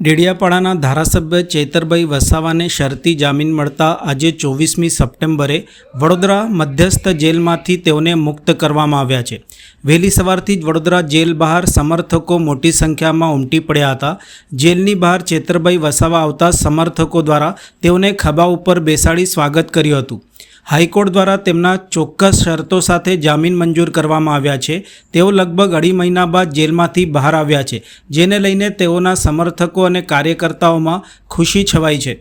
ડેડિયાપાડાના ધારાસભ્ય ચેતરભાઈ વસાવાને શરતી જામીન મળતા આજે ચોવીસમી સપ્ટેમ્બરે વડોદરા મધ્યસ્થ જેલમાંથી તેઓને મુક્ત કરવામાં આવ્યા છે. વહેલી સવારથી જ વડોદરા જેલ બહાર સમર્થકો મોટી સંખ્યામાં ઉમટી પડ્યા હતા. જેલની બહાર ચેતરભાઈ વસાવા આવતા સમર્થકો દ્વારા તેઓને ખભા ઉપર બેસાડી સ્વાગત કર્યું હતું. હાઈકોર્ટ દ્વારા તેમના ચોક્કસ શરતો સાથે જામીન મંજૂર કરવામાં આવ્યા છે. તેઓ લગભગ અઢી મહિના બાદ જેલમાંથી બહાર આવ્યા છે, જેને લઈને તેઓના સમર્થકો અને કાર્યકર્તાઓમાં ખુશી છવાઈ છે.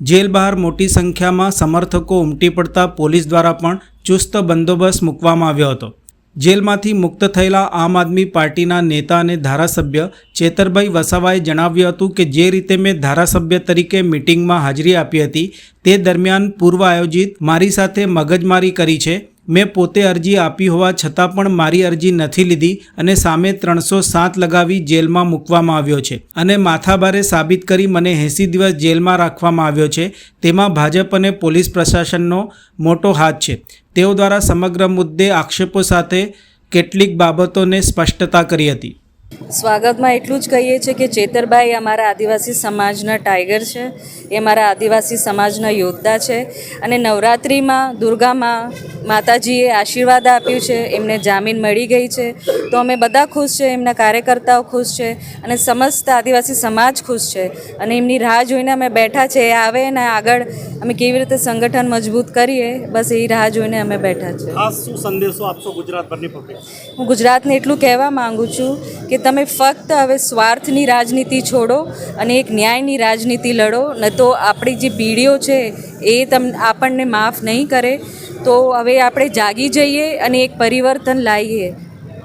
જેલ બહાર મોટી સંખ્યામાં સમર્થકો ઉમટી પડતા પોલીસ દ્વારા પણ ચુસ્ત બંદોબસ્ત મૂકવામાં આવ્યો હતો. જેલમાંથી મુક્ત થયેલા આમ આદમી પાર્ટીના નેતા અને ધારાસભ્ય ચેતરભાઈ વસાવાએ જણાવ્યું હતું કે જે રીતે મેં ધારાસભ્ય તરીકે મિટિંગમાં હાજરી આપી હતી તે દરમિયાન પૂર્વ આયોજિત મારી સાથે મગજમારી કરી છે. મેં પોતે અરજી આપી હોવા છતાં પણ મારી અરજી નથી લીધી અને સામે ત્રણસો સાત લગાવી જેલમાં મૂકવામાં આવ્યો છે અને માથાભારે સાબિત કરી મને એંસી દિવસ જેલમાં રાખવામાં આવ્યો છે. તેમાં ભાજપ અને પોલીસ પ્રશાસનનો મોટો હાથ છે. તેઓ દ્વારા સમગ્ર મુદ્દે આક્ષેપો સાથે કેટલીક બાબતોને સ્પષ્ટતા કરી હતી. સ્વાગતમાં એટલું જ કહીએ છીએ કે ચેતરભાઈ અમારા આદિવાસી સમાજના ટાઈગર છે. એ અમારા આદિવાસી સમાજના યોદ્ધા છે. અને નવરાત્રિમાં દુર્ગામાં માતાજીએ આશીર્વાદ આપ્યું છે. એમને જામીન મળી ગઈ છે. તો અમે બધા ખુશ છે. એમના કાર્યકર્તાઓ ખુશ છે. અને સમસ્ત આદિવાસી સમાજ ખુશ છે. અને એમની રાહ જોઈને અમે બેઠા છે. એ આવે ને આગળ અમે કેવી રીતે સંગઠન મજબૂત કરીએ બસ એ રાહ જોઈને અમે બેઠા છે. ખાસ શું સંદેશો આપશો ગુજરાતભરની પબ્લિક હું ગુજરાતને એટલું કહેવા માગું છું કે તમે ફક્ત હવે સ્વાર્થની રાજનીતિ છોડો અને એક ન્યાયની રાજનીતિ લડો ન તો આપણી જે પીઢીઓ છે એ તમ આપણને માફ નહીં કરે. તો હવે આપણે જાગી જઈએ અને એક પરિવર્તન લાવીએ.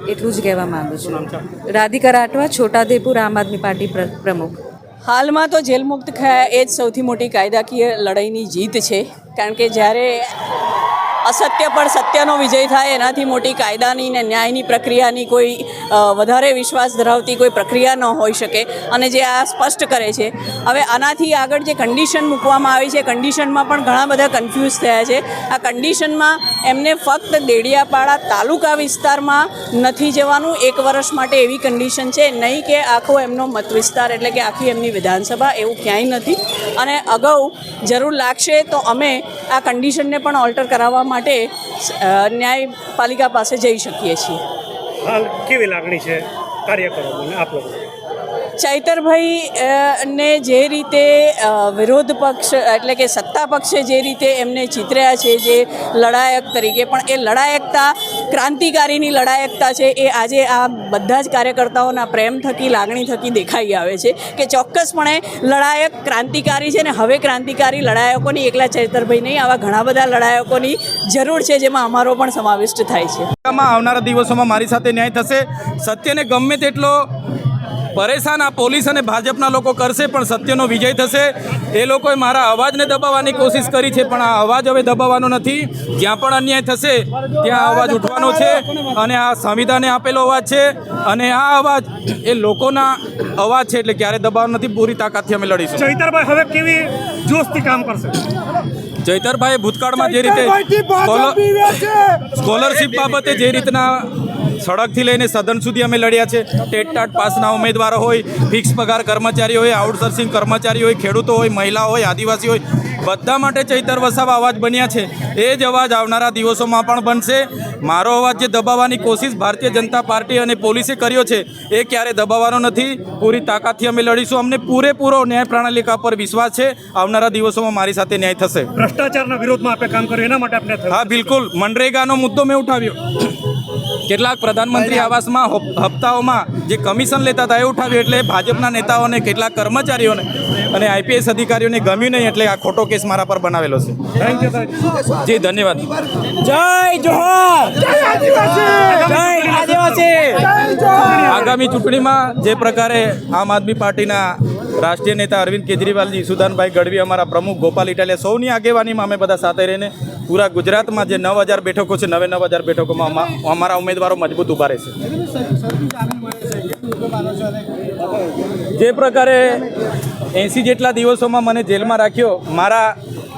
એટલું જ કહેવા માંગુ છું. રાધિકા રાઠવા છોટાદેપુર આમ આદમી પાર્ટી પ્ર- પ્રમુખ. હાલમાં તો જેલમુક્ત થયા એ જ સૌથી મોટી કાયદાકીય લડાઈની જીત છે. કારણ કે જ્યારે અસત્ય પર સત્યનો વિજય થાય, એનાથી મોટી કાયદાની ને ન્યાયની પ્રક્રિયાની કોઈ વધારે વિશ્વાસ ધરાવતી કોઈ પ્રક્રિયા ન હોઈ શકે. અને જે આ સ્પષ્ટ કરે છે, હવે આનાથી આગળ જે કન્ડિશન મૂકવામાં આવી છે કન્ડિશનમાં પણ ઘણા બધા કન્ફ્યુઝ થયા છે. આ કન્ડિશનમાં એમને ફક્ત દેડિયાપાડા તાલુકા વિસ્તારમાં નથી જવાનું, એક વર્ષ માટે એવી કન્ડિશન છે. નહીં કે આખો એમનો મત વિસ્તાર, એટલે કે આખી એમની વિધાનસભા, એવું ક્યાંય નથી. અને અગાઉ જરૂર લાગશે તો અમે આ કન્ડિશનને પણ ઓલ્ટર કરાવવા માટે ન્યાયપાલિકા પાસે જઈ શકીએ છીએ. હાલ કેવી લાગણી છે કાર્યકરો આપ. લોકો ચૈતરભાઈ ને જે રીતે વિરોધ પક્ષ, એટલે કે સત્તા પક્ષે જે રીતે એમને ચિતર્યા છે, જે લડાયક તરીકે, પણ એ લડાયકતા, ક્રાંતિકારીની લડાયકતા છે, એ આજે આ બધા જ કાર્યકર્તાઓના પ્રેમ થકી, લાગણી થકી દેખાઈ આવે છે કે ચોક્કસપણે લડાયક ક્રાંતિકારી છે ને હવે ક્રાંતિકારી લડાયકોની એકલા ચૈતરભાઈ નહીં, આવા ઘણા બધા લડાયકોની જરૂર છે જેમાં અમારો પણ સમાવિષ્ટ થાય છે. આવનારા દિવસોમાં મારી સાથે ન્યાય થશે. સત્યને ગમે તેટલો પરેશાન આ પોલીસ અને ભાજપના લોકો કરશે પણ સત્યનો વિજય થશે. એ લોકોએ મારા અવાજને દબાવવાની કોશિશ કરી છે પણ આ અવાજ હવે દબાવવાનો નથી. જ્યાં પણ અન્યાય થશે ત્યાં અવાજ ઉઠવાનો છે અને આ સંવિધાને આપેલો અવાજ છે અને આ અવાજ એ લોકોના અવાજ છે એટલે ક્યારે દબાવવાનો નથી પૂરી તાકાતથી અમે લડીશું. ચૈતરભાઈ હવે કેવી જોશથી કામ કરશે? જયતરભાઈ ભૂતકાળમાં જે રીતે સ્કોલરશિપ બાબતે જે રીતના સડકથી લઈને સદન સુધી અમે લડ્યા છે. ટેટ ટાટ પાસના ઉમેદવારો હોય ફિક્સ પગાર કર્મચારી હોય આઉટસોર્સિંગ કર્મચારી હોય ખેડૂતો હોય મહિલા હોય આદિવાસી હોય બધા માટે ચૈતર વસાવા અવાજ બન્યા છે. એ જ અવાજ આવનારા દિવસોમાં પણ બનશે. મારો અવાજ જે દબાવવાની કોશિશ ભારતીય જનતા પાર્ટી અને પોલીસે કર્યો છે એ ક્યારે દબાવવાનો નથી. પૂરી તાકાતથી અમે લડીશું. અમને પૂરેપૂરો ન્યાય પ્રણાલિકા પર વિશ્વાસ છે. આવનારા દિવસોમાં મારી સાથે ન્યાય થશે. ભ્રષ્ટાચારના વિરોધમાં આપણે કામ કર્યું એના માટે આપણે હા બિલકુલ. મનરેગાનો મુદ્દો મેં ઉઠાવ્યો. કેટલાક પ્રધાનમંત્રી આવાસમાં હપ્તાઓમાં જે કમિશન લેતા હતા એ ઉઠાવ્યું એટલે ભાજપના નેતાઓને કેટલાક કર્મચારીઓને અને આઈપીએસ અધિકારીઓને ગમ્યું નહીં એટલે આ ખોટો કેસ મારા પર બનાવેલો છે. જી ધન્યવાદ. આગામી ચૂંટણીમાં જે પ્રકારે આમ આદમી પાર્ટીના રાષ્ટ્રીય નેતા અરવિંદ કેજરીવાલજી સુદાનભાઈ ગઢવી અમારા પ્રમુખ ગોપાલ ઇટાલિયા સૌની આગેવાનીમાં અમે બધા સાથે રહીને પૂરા ગુજરાતમાં જે નવ હજાર બેઠકો છે, નવે નવ હજાર બેઠકોમાં અમારા ઉમેદવારો મજબૂત ઊભા રહેશે. જે પ્રકારે એંસી જેટલા દિવસોમાં મને જેલમાં રાખ્યો, મારા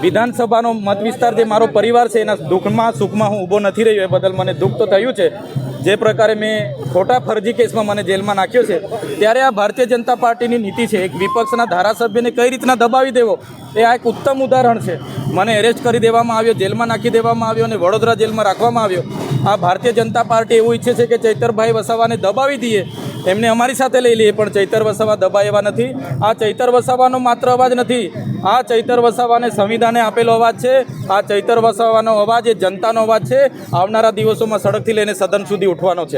વિધાનસભાનો મત વિસ્તાર જે મારો પરિવાર છે, એના દુઃખમાં, સુખમાં હું ઊભો નથી રહ્યો, એ બદલ મને દુઃખ તો થયું છે. જે પ્રકારે મેં ખોટા ફરજી કેસમાં મને જેલમાં નાખ્યો છે, ત્યારે આ ભારતીય જનતા પાર્ટીની નીતિ છે, એક વિપક્ષના ધારાસભ્યને કઈ રીતના દબાવી દેવો, એ આ એક ઉત્તમ ઉદાહરણ છે. મને એરેસ્ટ કરી દેવામાં આવ્યો, જેલમાં નાખી દેવામાં આવ્યો અને વડોદરા જેલમાં રાખવામાં આવ્યો. આ ભારતીય જનતા પાર્ટી એવું ઈચ્છે છે કે ચૈતરભાઈ વસાવાને દબાવી દઈએ એમને અમારી સાથે લઈ લઈએ પણ ચૈતર વસાવા દબાય એવા નથી. આ ચૈતર વસાવાનો માત્ર અવાજ નથી. આ ચૈતર વસાવાને સંવિધાને આપેલો અવાજ છે. આ ચૈતર વસાવાનો અવાજ એ જનતાનો અવાજ છે. આવનારા દિવસોમાં સડકથી લઈને સદન સુધી ઉઠવાનો છે.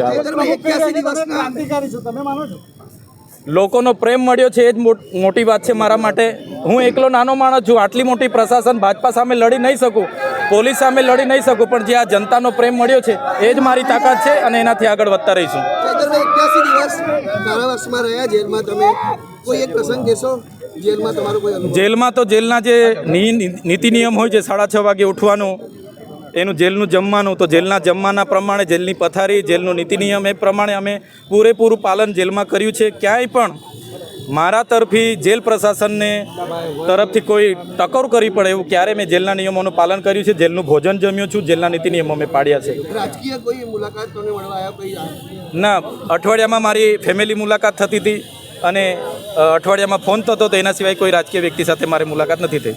લોકોનો પ્રેમ મળ્યો છે એ જ મોટ- મોટી વાત છે મારા માટે. હું એકલો નાનો માણસ છું આટલી મોટી પ્રશાસન ભાજપા સામે લડી નહીં શકું પોલીસ સામે લડી નહીં શકું પણ જે આ જનતાનો પ્રેમ મળ્યો છે એ જ મારી તાકાત છે અને એનાથી આગળ વધતા રહીશું. એક્યાસી દિવસ કારાવાસમાં રહ્યા જેલમાં. તમે કોઈ એક પ્રસંગ કહેશો જેલમાં તમારો કોઈ જેલમાં તો જેલના જે નીતિ નિયમ હોય છે, સાડા છ વાગે ઉઠવાનું, એનું જેલનું જમવાનું, તો જેલના જમવાના પ્રમાણે જેલની પથારી, જેલનું નીતિ નિયમ એ પ્રમાણે અમે પૂરેપૂરું પાલન જેલમાં કર્યું છે. ક્યાંય પણ મારા તરફી જેલ પ્રશાસનને તરફથી કોઈ ટકોર કરી પડે એવું ક્યારે મેં જેલના નિયમોનું પાલન કર્યું છે? જેલનું ભોજન જમ્યું છું જેલના નીતિ નિયમો મેં પાડ્યા છે. ના અઠવાડિયામાં મારી ફેમિલી મુલાકાત થતી હતી અને અઠવાડિયામાં ફોન થતો તો એના સિવાય કોઈ રાજકીય વ્યક્તિ સાથે મારી મુલાકાત નથી થઈ.